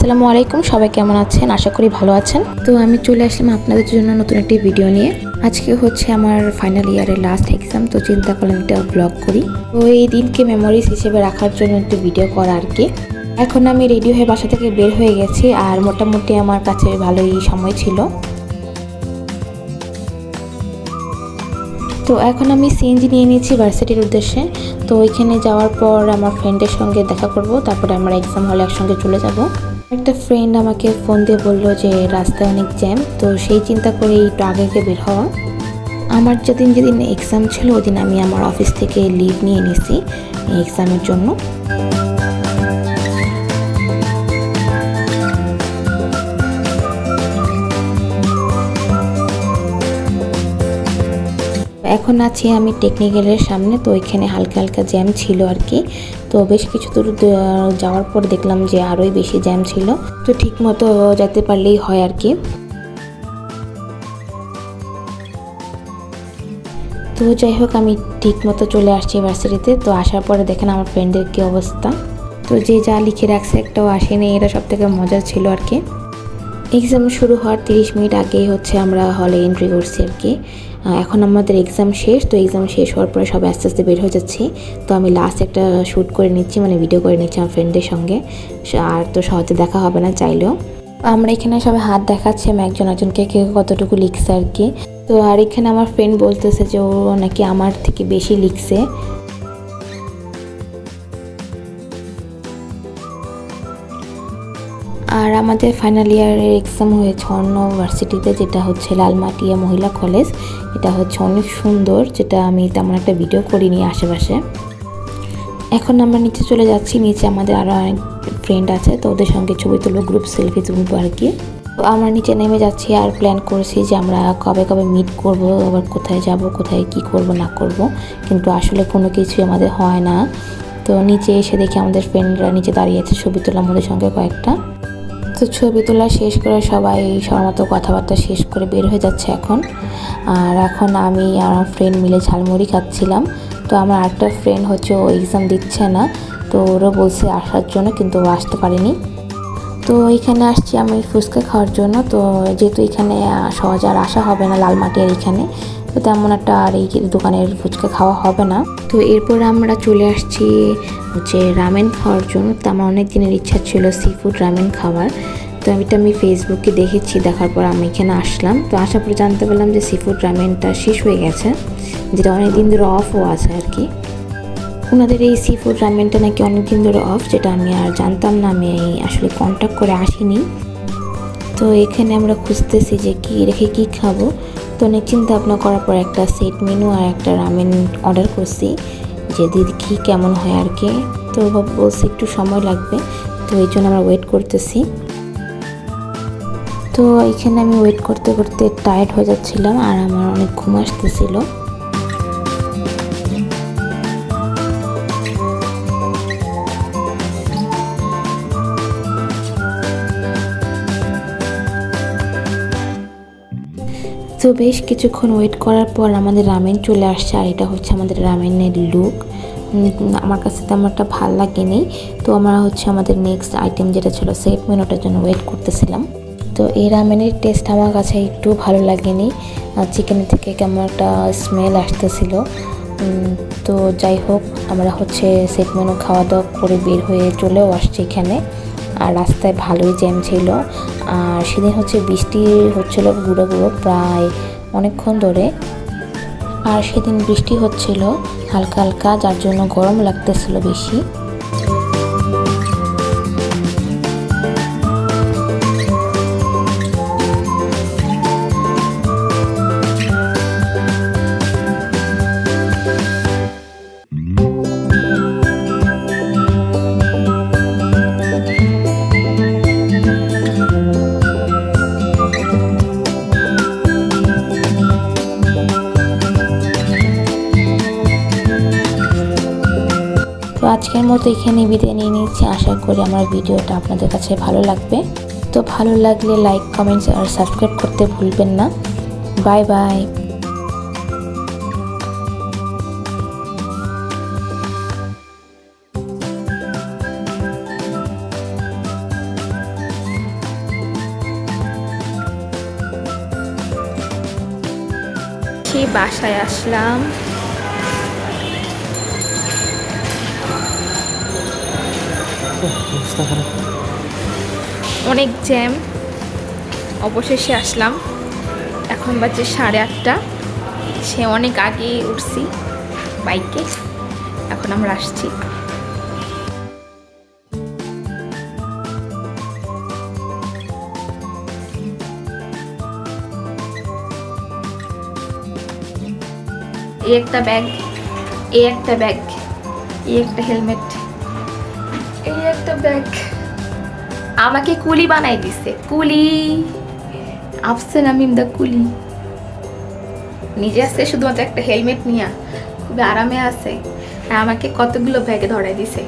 আসসালামু আলাইকুম, সবাই কেমন আছেন? আশা করি ভালো আছেন। তো আমি চলে আসলাম আপনাদের জন্য নতুন একটি ভিডিও নিয়ে। আজকে হচ্ছে আমার ফাইনাল ইয়ারের লাস্ট এক্সাম তো চিন্তা করলাম একটা ব্লগ করি। তো এই দিনকে মেমোরিজ হিসেবে রাখার জন্য একটু ভিডিও করা আর কি। এখন আমি রেডি হয়ে বাসা থেকে বের হয়ে গেছি, আর মোটামুটি আমার কাছে ভালোই সময় ছিল। তো এখন আমি সিএনজি নিয়ে নিয়েছি ভার্সিটির উদ্দেশ্যে। তো ওইখানে যাওয়ার পর আমার ফ্রেন্ডের সঙ্গে দেখা করব, তারপরে আমরা এক্সাম হলে একসঙ্গে চলে যাব। একটা ফ্রেন্ড আমাকে ফোন দিয়ে বলল যে, রাস্তায় অনেক জ্যাম তো সেই চিন্তা করে একটু আগে আগে বের হওয়া। আমার যেদিন যেদিন এক্সাম ছিল, ওদিন আমি আমার অফিস থেকে লিভ নিয়ে এই এক্সামের জন্য। এখন আছি, আমি টেকনিক্যালের সামনে, তো ওইখানে হালকা হালকা জ্যাম ছিল আর কি তো বেশ কিছু দূর যাওয়ার পর দেখলাম যে আরোই বেশি জ্যাম ছিল। তো ঠিক মতো যেতে পারলেই হয় আর কি তো যাই হোক, আমি ঠিক মতো চলে আসছি ভার্সিটিতে। তো আসার পরে দেখেন আমার ফ্রেন্ডের কী অবস্থা। তো যে যা লিখে রাখছে, একটাও আসেনি। এটা সব থেকে মজা ছিল আর কি এক্সাম শুরু হওয়ার তিরিশ মিনিট আগেই হচ্ছে আমরা হলে এন্ট্রি করছি আর কি। এখন আমাদের এক্সাম শেষ, তো এক্সাম শেষ হওয়ার পরে সবাই আস্তে আস্তে বের হয়ে যাচ্ছি। তো আমি লাস্ট একটা শ্যুট করে নিচ্ছি মানে ভিডিও করে নিচ্ছি আমার ফ্রেন্ডদের সঙ্গে। আর তো সহজে দেখা হবে না চাইলেও। আমরা এখানে সবাই হাত দেখাচ্ছি, আমি একজন একজনকে কে কতটুকু লিখছে আর কি। তো আর এখানে আমার ফ্রেন্ড বলতেছে যে ও নাকি আমার থেকে বেশি লিখছে। আর আমাদের ফাইনাল ইয়ারের এক্সাম হয়েছে অন্য ভার্সিটিতে যেটা হচ্ছে লালমাটিয়া মহিলা কলেজ এটা হচ্ছে অনেক সুন্দর, যেটা আমি তেমন একটা ভিডিও করিনি আশেপাশে। এখন আমরা নিচে চলে যাচ্ছি, নিচে আমাদের আরও অনেক ফ্রেন্ড আছে, তো ওদের সঙ্গে ছবি তুলবো গ্রুপ সেলফি তুলবো আর কি। তো আমরা নিচে নেমে যাচ্ছি আর প্ল্যান করেছি যে আমরা কবে কবে মিট করব, আবার কোথায় যাব, কোথায় কি করব, না করব। কিন্তু আসলে কোনো কিছুই আমাদের হয় না। তো নিচে এসে দেখি আমাদের ফ্রেন্ডরা নিচে দাঁড়িয়ে আছে, ছবি তোলা আমাদের সঙ্গে কয়েকটা। তো ছবি তোলা শেষ করে সবাই সবার মতো কথাবার্তা শেষ করে বের হয়ে যাচ্ছে এখন। আর এখন আমি আর আমার ফ্রেন্ড মিলে ঝালমুড়ি খাচ্ছিলাম। তো আমার আরেকটা ফ্রেন্ড হচ্ছে ও এক্সাম দিচ্ছে না। তো ওরা বলছে আসার জন্য, কিন্তু ও আসতে পারেনি। তো এখানে আসছি আমি ফুচকা খাওয়ার জন্য। তো যেহেতু এখানে সহজে আর আসা হবে না লালমাটিয়ার এখানে তো তেমন একটা আর এই দোকানের ফুচকা খাওয়া হবে না। তো এরপর আমরা চলে আসছি হচ্ছে রামেন খাওয়ার জন্য। তো আমার অনেক দিনের ইচ্ছা ছিল সি ফুড রামেন খাওয়ার। তো এটা আমি ফেসবুকে দেখেছি, দেখার পর আমি এখানে আসলাম। তো আসার পর জানতে পারলাম যে সি ফুড রামেনটা শেষ হয়ে গেছে, যেটা অনেক দিন ধরে অফও আছে আর কি। ওনাদের এই সি ফুড রামেনটা নাকি অনেক দিন ধরে অফ যেটা আমি আর জানতাম না, আমি আসলে কন্ট্যাক্ট করে আসিনি। তো এখানে আমরা খুঁজতেছি যে কি রেখে কি খাব। তো অনেক চিন্তা ভাবনা করার পর একটা সেট মেনু আর একটা রামেন অর্ডার করছি। যে দিদি কেমন হয় আর কি। তো বলছে একটু সময় লাগবে, তো এই জন্য আমরা ওয়েট করতেছি। তো এখানে আমি ওয়েট করতে করতে টায়ার্ড হয়ে যাচ্ছিলাম আর আমার অনেক ঘুম আসতেছিল। তো বেশ কিছুক্ষণ ওয়েট করার পর আমাদের রামেন চলে আসছে, আর এটা হচ্ছে আমাদের রামেনের লুক আমার কাছে তেমন একটা ভালো লাগেনি। তো আমরা হচ্ছে আমাদের নেক্সট আইটেম যেটা ছিল সেট মেনুটার জন্য ওয়েট করতেছিলাম। তো এই রামেনের টেস্ট আমার কাছে একটু ভালো লাগেনি। চিকেনের থেকে কেমন একটা স্মেল আসতেছিল। তো যাই হোক, আমরা হচ্ছে সেট মেনু খাওয়া দাওয়া করে বের হয়ে চলেও আসছি এখানে। আর রাস্তায় ভালোই জ্যাম ছিল। আর সেদিন হচ্ছে বৃষ্টি হচ্ছিল গুঁড়ো গুঁড়ো প্রায় অনেকক্ষণ ধরে। আর সেদিন বৃষ্টি হচ্ছিল হালকা হালকা, যার জন্য গরম লাগতেছিল বেশি। তো আজকের মতো এখানে বিদায় নিয়ে নিচ্ছি। আশা করি আমার ভিডিওটা আপনাদের কাছে ভালো লাগবে। তো ভালো লাগলে লাইক কমেন্টস আর সাবস্ক্রাইব করতে ভুলবেন না। বাই বাই বাসায় আসলাম। অনেক জ্যাম। অবশেষে আসলাম। এখন বাজে সাড়ে আটটা। সে অনেক আগে উঠছি বাইকে। এখন আমরা আসছি। এই একটা ব্যাগ, এই একটা ব্যাগ, এই একটা হেলমেট। আমাকে কুলি বানাই দিছে। কুলি। আফসান আমিম দা কুলি। নিজে আছে, শুধুমাত্র একটা হেলমেট নিয়ে। খুবই আরামে আছে। আমাকে কতগুলো ব্যাগে ধরাই দিছে।